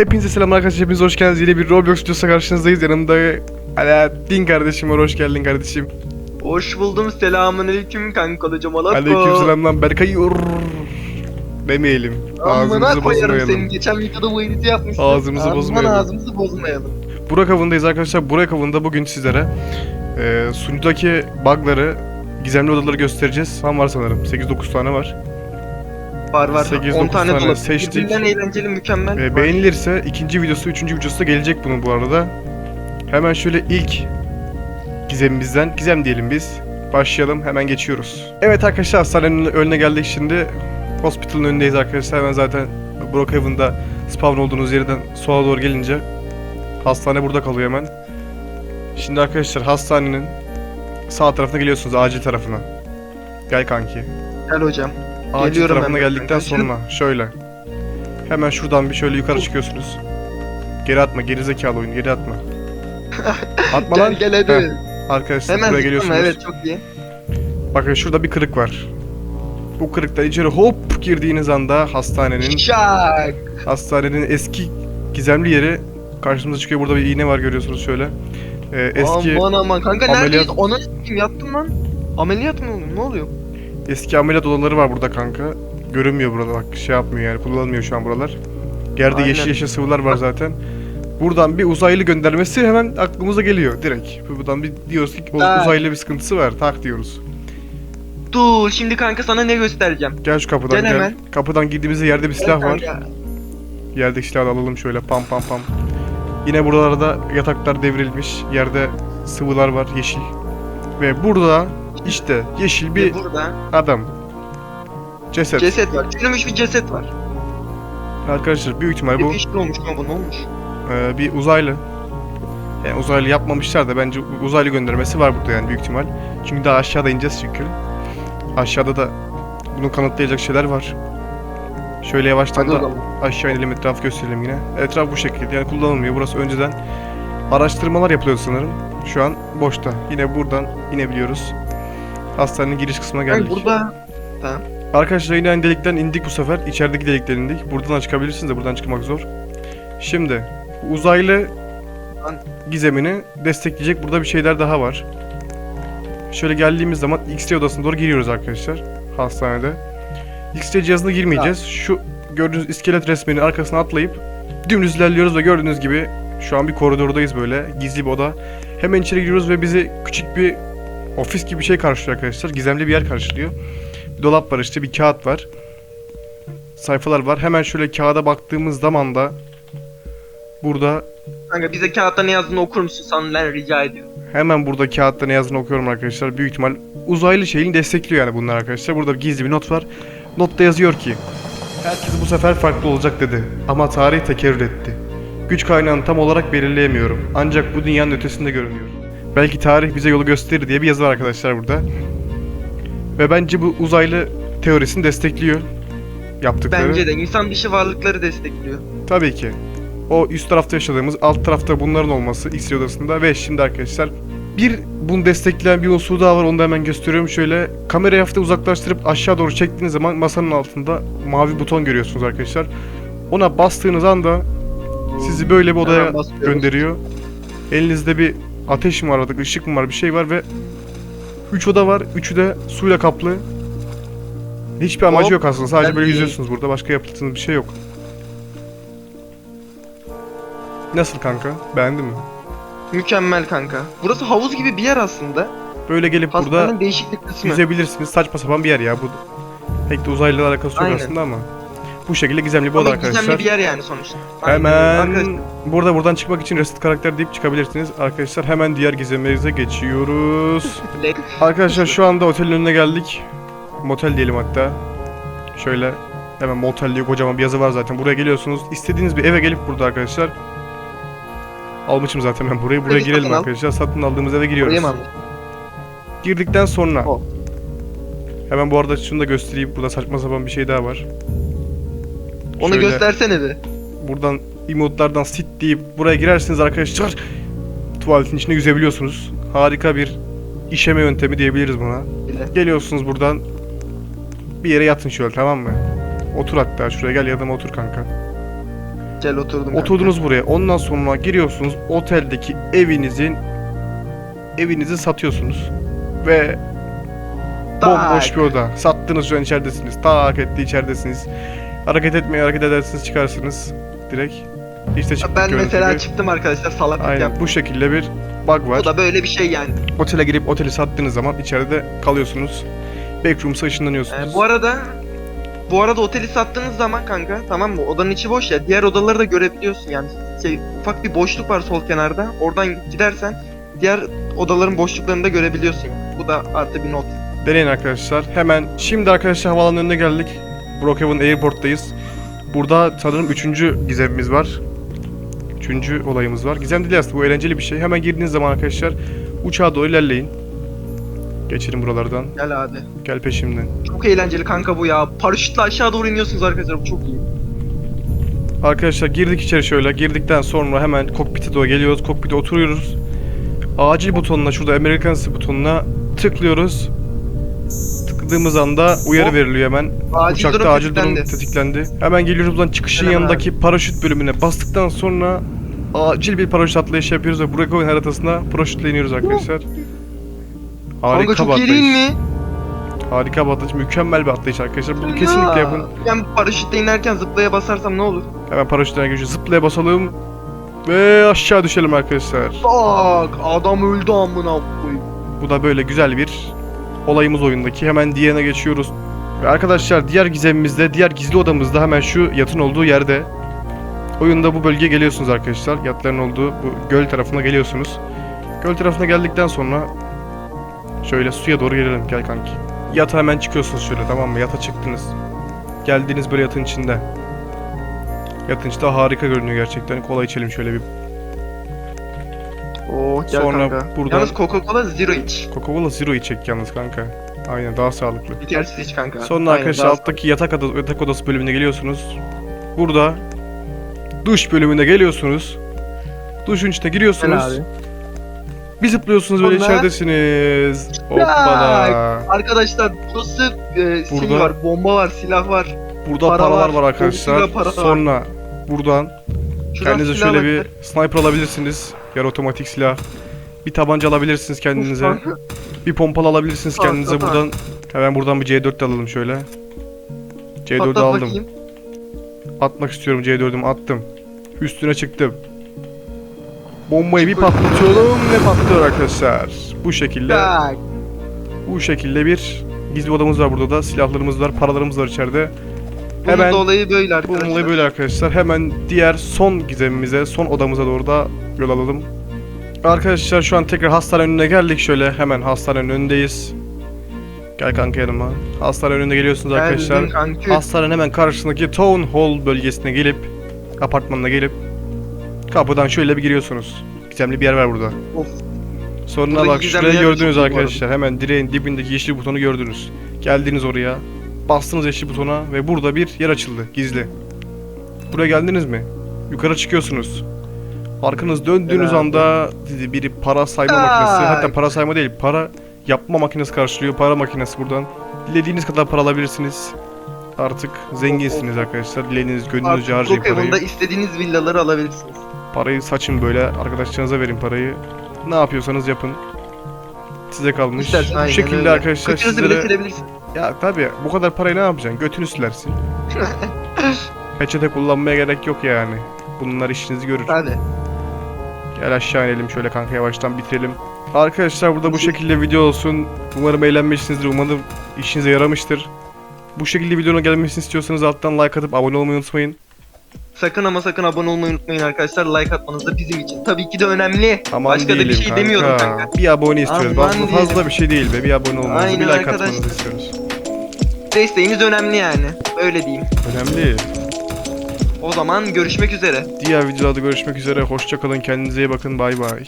Hepinize selam arkadaşlar. Hepiniz hoş geldiniz. Yine bir Roblox videosuyla karşınızdayız. Yanımda Alaaddin kardeşim var. Hoş geldin kardeşim. Hoş buldum. Selamünaleyküm kanka hocam Alakko. Aleyküm selam lan Berkay. Urr. Demeyelim. Amına Ağzımızı koyarım senin. bozmayalım. Geçen videoda bu editi yapmışsın. Ağzımızı Aman bozmayalım. ağzımızı bozmayalım. Burak avındayız arkadaşlar. Burak avında bugün sizlere e, sunucudaki bug'ları, gizemli odaları göstereceğiz. Tam var sanırım. 8-9 tane var. Var var. Sekiz, 10 dokuz tane, tane dolap. seçtik. Birbirinden eğlenceli mükemmel. E, beğenilirse ikinci videosu, üçüncü videosu da gelecek bunun bu arada. Hemen şöyle ilk gizemimizden, gizem diyelim biz. Başlayalım, hemen geçiyoruz. Evet arkadaşlar hastanenin önüne geldik şimdi. Hospital'ın önündeyiz arkadaşlar. Hemen zaten Brookhaven'da spawn olduğunuz yerden sola doğru gelince hastane burada kalıyor hemen. Şimdi arkadaşlar hastanenin sağ tarafına geliyorsunuz, acil tarafına. Gel kanki. Gel hocam. Geliyorum tarafına hemen. geldikten sonra şöyle. Hemen şuradan bir şöyle yukarı çıkıyorsunuz. Geri atma, geri zekalı oyun, geri atma. Atma lan. Gel gel hadi. Heh, Arkadaşlar Hemen buraya geliyorsunuz. Evet çok iyi. Bakın şurada bir kırık var. Bu kırıktan içeri hop girdiğiniz anda hastanenin Şak. hastanenin eski gizemli yeri karşımıza çıkıyor. Burada bir iğne var görüyorsunuz şöyle. Ee, eski Aman aman kanka ameliyat- neredeyiz? Ona yattın lan? Ameliyat mı oldun? Ne oluyor? Eski ameliyat odaları var burada kanka. Görünmüyor burada bak şey yapmıyor yani kullanılmıyor şu an buralar. Yerde Aynen. yeşil yeşil sıvılar var zaten. Buradan bir uzaylı göndermesi hemen aklımıza geliyor direkt. Buradan bir diyoruz ki Ha. uzaylı bir sıkıntısı var tak diyoruz. Dur şimdi kanka sana ne göstereceğim. Gel şu kapıdan Gel gel. hemen. Kapıdan girdiğimizde yerde bir silah var. Kanka, Yerdeki silahı alalım şöyle pam pam pam. Yine buralarda yataklar devrilmiş. Yerde sıvılar var yeşil. Ve burada işte yeşil bir ve Burada adam. Ceset. ceset var. Çürümüş bir ceset var. Arkadaşlar büyük ihtimal Bu... bu Yeşil olmuş kanka ne olmuş? e, bir uzaylı. Yani uzaylı yapmamışlar da bence uzaylı göndermesi var burada yani büyük ihtimal. Çünkü daha aşağıda ineceğiz çünkü. Aşağıda da bunu kanıtlayacak şeyler var. Şöyle yavaştan Hadi o da zaman. aşağı inelim etraf gösterelim yine. Etraf bu şekilde yani kullanılmıyor. Burası önceden araştırmalar yapılıyordu sanırım. Şu an boşta. Yine buradan inebiliyoruz. Hastanenin giriş kısmına geldik. Kanka burada Arkadaşlar yine aynı delikten indik bu sefer. İçerideki delikten indik. Buradan da çıkabilirsiniz de buradan çıkmak zor. Şimdi uzaylı gizemini destekleyecek burada bir şeyler daha var. Şöyle geldiğimiz zaman X-ray odasına doğru giriyoruz arkadaşlar. Hastanede. X-ray cihazına girmeyeceğiz. Şu gördüğünüz iskelet resminin arkasına atlayıp dümdüz ilerliyoruz ve gördüğünüz gibi şu an bir koridordayız böyle. Gizli bir oda. Hemen içeri giriyoruz ve bizi küçük bir ofis gibi bir şey karşılıyor arkadaşlar. Gizemli bir yer karşılıyor. Bir dolap var işte bir kağıt var. Sayfalar var. Hemen şöyle kağıda baktığımız zaman da burada kanka bize kağıtta ne yazdığını okur musun senden rica ediyorum. hemen burada kağıtta ne yazdığını okuyorum arkadaşlar. Büyük ihtimal uzaylı şeyini destekliyor yani bunlar arkadaşlar. Burada gizli bir not var. Notta yazıyor ki Herkes bu sefer farklı olacak dedi. Ama tarih tekerrür etti. Güç kaynağını tam olarak belirleyemiyorum. Ancak bu dünyanın ötesinde görünüyor. Belki tarih bize yolu gösterir diye bir yazı var arkadaşlar burada. Ve bence bu uzaylı teorisini destekliyor. Yaptıkları. Bence de insan dışı varlıkları destekliyor. Tabii ki. O üst tarafta yaşadığımız, alt tarafta bunların olması X-ray odasında ve şimdi arkadaşlar bir bunu destekleyen bir unsur daha var onu da hemen gösteriyorum şöyle. Kamerayı hafiften uzaklaştırıp aşağı doğru çektiğiniz zaman masanın altında mavi buton görüyorsunuz arkadaşlar. Ona bastığınız anda sizi böyle bir odaya gönderiyor. Elinizde bir ateş mi var artık, ışık mı var bir şey var ve 3 oda var. Üçü de suyla kaplı. Hiçbir amacı Hop, yok aslında. Sadece böyle iyi. yüzüyorsunuz burada. Başka yaptığınız bir şey yok. Nasıl kanka? Beğendin mi? Mükemmel kanka. Burası havuz gibi bir yer aslında. Böyle gelip burada Hastanın değişik bir kısmı. yüzebilirsiniz. Saçma sapan bir yer ya. Bu pek de uzaylılarla alakası yok Aynen. aslında ama. Bu şekilde gizemli bir oda Ama arkadaşlar. gizemli bir yer yani sonuçta. Aynen. Hemen Arkadaşlar, burada buradan çıkmak için resit karakter deyip çıkabilirsiniz. Arkadaşlar hemen diğer gizemimize geçiyoruz. Arkadaşlar şu anda otelin önüne geldik. Motel diyelim hatta. Şöyle hemen motel diye kocaman bir yazı var zaten. Buraya geliyorsunuz. İstediğiniz bir eve gelip burada arkadaşlar. Almışım zaten ben burayı. Buraya Burayı girelim satın al. arkadaşlar. Satın aldığımız eve giriyoruz. Oraya mı aldın? Girdikten sonra Hop. hemen bu arada şunu da göstereyim. Burada saçma sapan bir şey daha var. Onu Şöyle göstersene bir. Buradan emotlardan sit deyip buraya girersiniz arkadaşlar. Tuvaletin içinde yüzebiliyorsunuz. Harika bir işeme yöntemi diyebiliriz buna. Bile. Geliyorsunuz buradan bir yere yatın şöyle tamam mı? Otur hatta şuraya gel yanıma otur kanka. Gel oturdum. kanka. Oturdunuz buraya. Ondan sonra giriyorsunuz oteldeki evinizin evinizi satıyorsunuz. Ve bomboş bir oda. Sattınız şu an içeridesiniz. Tak etti içeridesiniz. Hareket etmeye hareket edersiniz çıkarsınız. Direkt. İşte çıktık Ben gördüğünüz mesela gibi. çıktım arkadaşlar salaklık Aynen yaptım. bu şekilde bir bug var. Bu da böyle bir şey yani. Otele girip oteli sattığınız zaman içeride kalıyorsunuz. Backrooms'a ışınlanıyorsunuz. Ee, bu arada bu arada oteli sattığınız zaman kanka tamam mı? Odanın içi boş ya. Diğer odaları da görebiliyorsun yani. Şey ufak bir boşluk var sol kenarda. Oradan gidersen diğer odaların boşluklarını da görebiliyorsun. Bu da artı bir not. Deneyin arkadaşlar. Hemen şimdi arkadaşlar havaalanının önüne geldik. Brookhaven Airport'tayız. Burada sanırım üçüncü gizemimiz var. Üçüncü olayımız var. Gizem değil aslında bu eğlenceli bir şey. Hemen girdiğiniz zaman arkadaşlar uçağa doğru ilerleyin. Geçelim buralardan. Gel abi. Gel peşimden. Çok eğlenceli kanka bu ya. Paraşütle aşağı doğru iniyorsunuz arkadaşlar. Bu çok iyi. Arkadaşlar girdik içeri şöyle. Girdikten sonra hemen kokpite doğru geliyoruz. Kokpite oturuyoruz. Acil butonuna şurada Emergency butonuna tıklıyoruz. Tıkladığımız anda uyarı veriliyor hemen. Acil Uçakta durum acil durum tetiklendi. tetiklendi. Hemen geliyoruz buradan çıkışın Hemen yanındaki paraşüt bölümüne bastıktan sonra acil bir paraşüt atlayışı yapıyoruz ve Brookhaven haritasına paraşütle iniyoruz arkadaşlar. Harika Kanka çok iyi değil mi? Harika bir atlayış. Mükemmel bir atlayış arkadaşlar. Bunu kesinlikle yapın. Ben paraşütle inerken zıplaya basarsam ne olur? Hemen paraşütten geçiyoruz. Zıplaya basalım. Ve aşağı düşelim arkadaşlar. Bak adam öldü amına koyayım. Bu da böyle güzel bir olayımız oyundaki. Hemen diğerine geçiyoruz. Ve arkadaşlar diğer gizemimizde, diğer gizli odamızda hemen şu yatın olduğu yerde. Oyunda bu bölgeye geliyorsunuz arkadaşlar. Yatların olduğu bu göl tarafına geliyorsunuz. Göl tarafına geldikten sonra şöyle suya doğru gelelim. Gel kanki. Yata hemen çıkıyorsunuz şöyle tamam mı? Yata çıktınız. Geldiğiniz böyle yatın içinde. Yatın içinde harika görünüyor gerçekten. Kola içelim şöyle bir. Oo gel Sonra kanka. buradan- Yalnız Coca-Cola Zero iç. Coca-Cola Zero içecek yalnız kanka. Aynen daha sağlıklı. Bitersiz iç kanka. Sonra Aynen, arkadaşlar daha- alttaki yatak, ada- yatak odası bölümüne geliyorsunuz. Burada duş bölümüne geliyorsunuz. Duşun içine giriyorsunuz. abi. Bir zıplıyorsunuz böyle Sonra- içeridesiniz. Hoppala. Arkadaşlar burası e, Burada- var, bomba var, silah var. Burada para paralar var, var arkadaşlar. para var. Sonra buradan Şuradan kendinize şöyle bir sniper alabilirsiniz. Yarı otomatik silah. Bir tabanca alabilirsiniz kendinize. Bir pompalı alabilirsiniz kendinize buradan. Hemen buradan bir C4 de alalım şöyle. C4'ü Patlat aldım. bakayım. Atmak istiyorum C4'ümü attım. Üstüne çıktım. Bombayı bir patlatıyorum ve patlıyor arkadaşlar. Bu şekilde bu şekilde bir gizli odamız var burada da. Silahlarımız var, paralarımız var içeride. Bunun Hemen da olayı böyle arkadaşlar. bunun olayı böyle arkadaşlar. Hemen diğer son gizemimize, son odamıza doğru da yol alalım. Arkadaşlar şu an tekrar hastanenin önüne geldik şöyle. Hemen hastanenin önündeyiz. Gel kanka yanıma. Hastanenin önüne geliyorsunuz arkadaşlar. Geldim kanka. Hastanenin hemen karşısındaki Town Hall bölgesine gelip apartmanına gelip kapıdan şöyle bir giriyorsunuz. Gizemli bir yer var burada. Of. Sonra Burada bak şurayı gördünüz arkadaşlar. Hemen direğin dibindeki yeşil butonu gördünüz. Geldiniz oraya. Bastınız yeşil butona ve burada bir yer açıldı. Gizli. Buraya geldiniz mi? Yukarı çıkıyorsunuz. Arkanız döndüğünüz Helal anda biri para sayma Tak. makinesi. Hatta para sayma değil. Para yapma makinesi karşılıyor. Para makinesi buradan. Dilediğiniz kadar para alabilirsiniz. Artık zenginsiniz arkadaşlar. Dilediğiniz gönlünüzce Artık harcayın parayı. istediğiniz villaları alabilirsiniz. Parayı saçın böyle. Arkadaşlarınıza verin parayı. Ne yapıyorsanız yapın. Size kalmış. İstersen Bu şekilde öyle. arkadaşlar Kıçınızı bile sizlere... Ya tabii bu kadar parayı ne yapacaksın? Götünü silersin. Peçete kullanmaya gerek yok yani. Bunlar işinizi görür. Hadi. Gel aşağı inelim şöyle kanka yavaştan bitirelim. Arkadaşlar burada bu şekilde video olsun. Umarım eğlenmişsinizdir. Umarım işinize yaramıştır. Bu şekilde videonun gelmesini istiyorsanız alttan like atıp abone olmayı unutmayın. Sakın ama sakın abone olmayı unutmayın arkadaşlar. Like atmanız da bizim için tabii ki de önemli. Aman Başka da bir değilim şey kanka. demiyorum kanka. Bir abone istiyoruz. Aman Fazla, fazla diyelim. bir şey değil be. Bir abone olmanızı, Aynen bir like arkadaşlar. atmanızı istiyoruz. Desteğiniz önemli yani. Öyle diyeyim. Önemli. O zaman görüşmek üzere. Diğer videolarda görüşmek üzere. Hoşça kalın. Kendinize iyi bakın. Bay bay.